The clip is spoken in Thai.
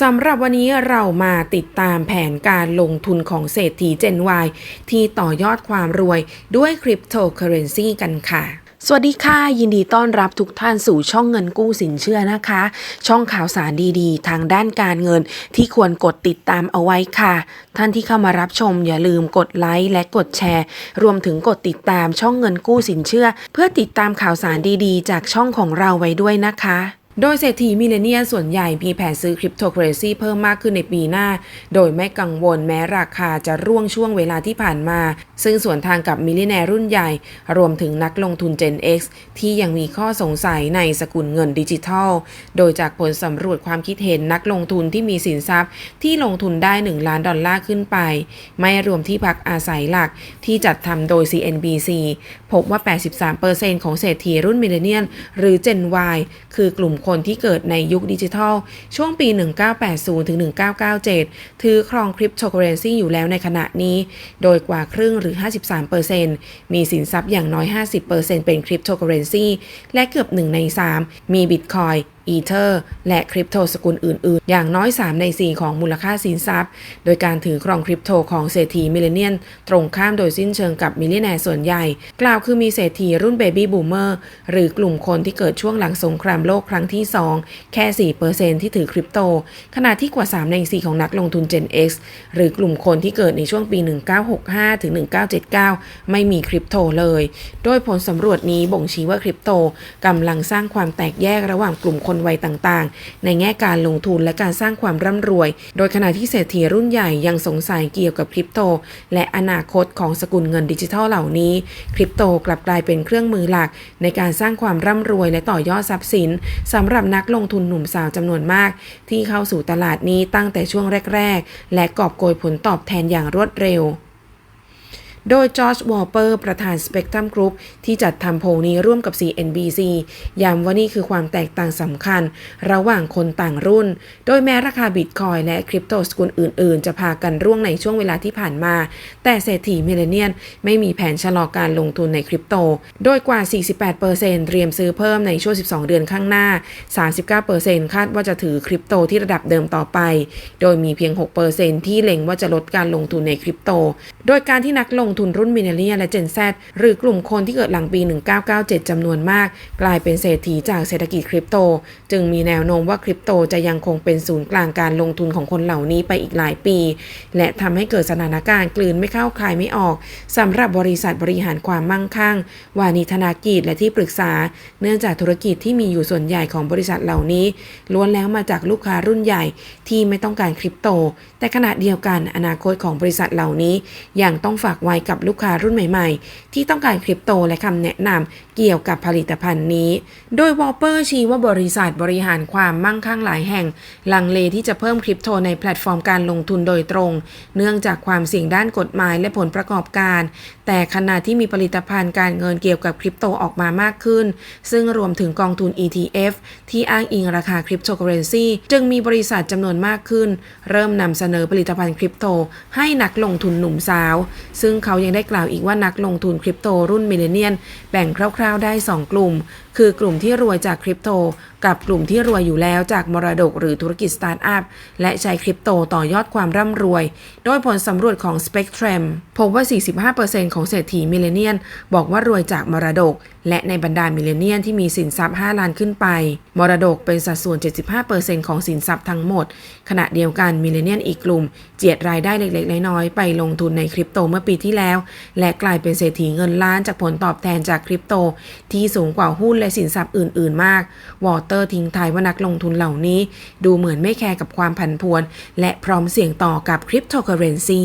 สำหรับวันนี้เรามาติดตามแผนการลงทุนของเศรษฐี Gen Y ที่ต่อยอดความรวยด้วยคริปโตเคอเรนซีกันค่ะสวัสดีค่ะ ยินดีต้อนรับทุกท่านสู่ช่องเงินกู้สินเชื่อนะคะ ช่องข่าวสารดีๆ ทางด้านการเงินที่ควรกดติดตามเอาไว้ค่ะ ท่านที่เข้ามารับชมอย่าลืมกดไลค์และกดแชร์ รวมถึงกดติดตามช่องเงินกู้สินเชื่อ เพื่อติดตามข่าวสารดีๆ จากช่องของเราไว้ด้วยนะคะ โดยเศรษฐีมิเลเนียส่วนใหญ่มีแผนซื้อคริปโตเคอเรนซีเพิ่มมากขึ้นในปีหน้า โดยไม่กังวลแม้ราคาจะร่วงช่วงเวลาที่ผ่านมา ซึ่งส่วนทางกับมิลเลิเนร์รุ่นใหญ่ รวมถึงนักลงทุน Gen X ที่ยังมีข้อสงสัยในสกุลเงินดิจิทัล โดยจากผลสำรวจความคิดเห็นนักลงทุนที่มีสินทรัพย์ ที่ลงทุนได้ 1 ล้านดอลลาร์ขึ้นไป ไม่รวมที่พักอาศัยหลักที่จัดทำโดย CNBC พบว่า 83%ของเศรษฐีรุ่นมิเลเนียลหรือ Gen Y คือกลุ่มคนคนที่เกิดในยุคดิจิทัล ช่วงปี 1980 ถึง 1997 ถือครองคริปโตเคอเรนซีอยู่แล้วในขณะนี้ โดยกว่าครึ่งหรือ 53%มีสินทรัพย์อย่างน้อย 50%เป็นคริปโตเคอเรนซีและเกือบ 1 ใน 3 มีบิตคอย อีเทอร์ และคริปโตสกุลอื่น ๆ อย่างน้อย 3 ใน 4 ของมูลค่าสินทรัพย์ โดยการถือครองคริปโตของเศรษฐีมิเลเนียน ตรงข้ามโดยสิ้นเชิงกับมิลเลนนร์ส่วนใหญ่ กล่าวคือมีเศรษฐีรุ่นเบบี้บูมเมอร์หรือกลุ่มคนที่เกิดช่วงหลังสงครามโลกครั้งที่ 2 แค่ 4%ที่ถือคริปโต ขณะที่กว่า 3 ใน 4 ของนักลงทุน Gen X หรือกลุ่มคนที่เกิดในช่วงปี 1965 ถึง 1979 ไม่มีคริปโตเลย โดยผลสำรวจนี้บ่งชี้ว่าคริปโตกำลังสร้างความแตกแยกระหว่างกลุ่มคนวัยต่างๆ ในแง่การลงทุนและการสร้างความร่ำรวย โดยขณะที่เศรษฐีรุ่นใหญ่ยังสงสัยเกี่ยวกับคริปโต และอนาคตของสกุลเงินดิจิทัลเหล่านี้ คริปโตกลับกลายเป็นเครื่องมือหลัก ในการสร้างความร่ำรวยและต่อยอดทรัพย์สินสำหรับนักลงทุนหนุ่มสาวจำนวนมาก ที่เข้าสู่ตลาดนี้ตั้งแต่ช่วงแรก ๆ และกอบโกยผลตอบแทนอย่างรวดเร็ว โดยจอร์จวอลเปอร์ประธาน Spectrum Group ที่จัดทำโพลนี้ร่วมกับ CNBC ย้ำว่านี่คือความแตกต่างสำคัญ ระหว่างคนต่างรุ่น โดยแม้ราคาบิตคอยและคริปโตสกุลอื่น ๆ จะพากันร่วงในช่วงเวลาที่ผ่านมา แต่เศรษฐีมิเลเนียนไม่มีแผนชะลอการลงทุนในคริปโต โดยกว่า 48%เตรียมซื้อเพิ่มในช่วง 12 เดือนข้างหน้า 39%คาดว่าจะถือคริปโตที่ระดับเดิมต่อไป โดยมีเพียง 6%ที่เล็งว่าจะลดการลงทุนในคริปโต โดยการที่นักลงงทุนรุ่นมิเลเนียและเจน Z หรือกลุ่มคนที่เกิดหลังปี 1997 จำนวนมาก กลายเป็นเศรษฐีจากเศรษฐกิจคริปโต จึงมีแนวโน้มว่าคริปโตจะยังคงเป็นศูนย์กลางการลงทุนของคนเหล่านี้ไปอีกหลายปี และทำให้เกิดสถานการณ์กลืนไม่เข้าคายไม่ออกสำหรับบริษัทบริหารความมั่งคั่ง วานิธนากิจและที่ปรึกษา เนื่องจากธุรกิจที่มีอยู่ส่วนใหญ่ของบริษัทเหล่านี้ ล้วนแล้วมาจากลูกค้ารุ่นใหญ่ที่ไม่ต้องการคริปโต แต่ขณะเดียวกันอนาคตของบริษัทเหล่านี้ยังต้องฝากไว้กับลูกค้ารุ่นใหม่ๆ ที่ต้องการคริปโตและคำแนะนำเกี่ยวกับผลิตภัณฑ์นี้ โดยวอลเปอร์ชี้ว่าบริษัทบริหารความมั่งคั่งหลายแห่ง ลังเลที่จะเพิ่มคริปโตในแพลตฟอร์มการลงทุนโดยตรง เนื่องจากความเสี่ยงด้านกฎหมายและผลประกอบการ แต่ขณะที่มีผลิตภัณฑ์การเงินเกี่ยวกับคริปโตออกมามากขึ้น ซึ่งรวมถึงกองทุน ETF ที่อ้างอิงราคาคริปโตเคอเรนซีจึงมีบริษัทจำนวนมากขึ้น เริ่มนำเสนอผลิตภัณฑ์คริปโตให้นักลงทุนหนุ่มสาว ซึ่งเขเขายังได้กล่าวอีกว่านักลงทุนคริปโตรุ่นมิเลเนียนแบ่งคร่าวๆได้ 2 กลุ่ม คือกลุ่มที่รวยจากคริปโต กับกลุ่มที่รวยอยู่แล้วจากมรดกหรือธุรกิจสตาร์ทอัพ และใช้คริปโตต่อยอดความร่ำรวย โดยผลสำรวจของ Spectrum พบว่า 45%ของเศรษฐีมิเลเนียนบอกว่ารวยจากมรดกและในบรรดามิเลเนียนที่มีสินทรัพย์ 5 ล้านขึ้นไป มรดกเป็นสัดส่วน 75%ของสินทรัพย์ทั้งหมด ขณะเดียวกันมิเลเนียนอีกกลุ่ม เจียดรายได้เล็กๆ น้อยๆ ไปลงทุนในคริปโตเมื่อปีที่แล้ว และกลายเป็นเศรษฐีเงินล้านจากผลตอบแทนจากคริปโต ที่สูงกว่าหุ้นและสินทรัพย์อื่น ๆ มาก วอเตอร์ทิ้งทายว่านักลงทุนเหล่านี้ ดูเหมือนไม่แคร์กับความผันผวน และพร้อมเสี่ยงต่อกับคริปโตเคอเรนซี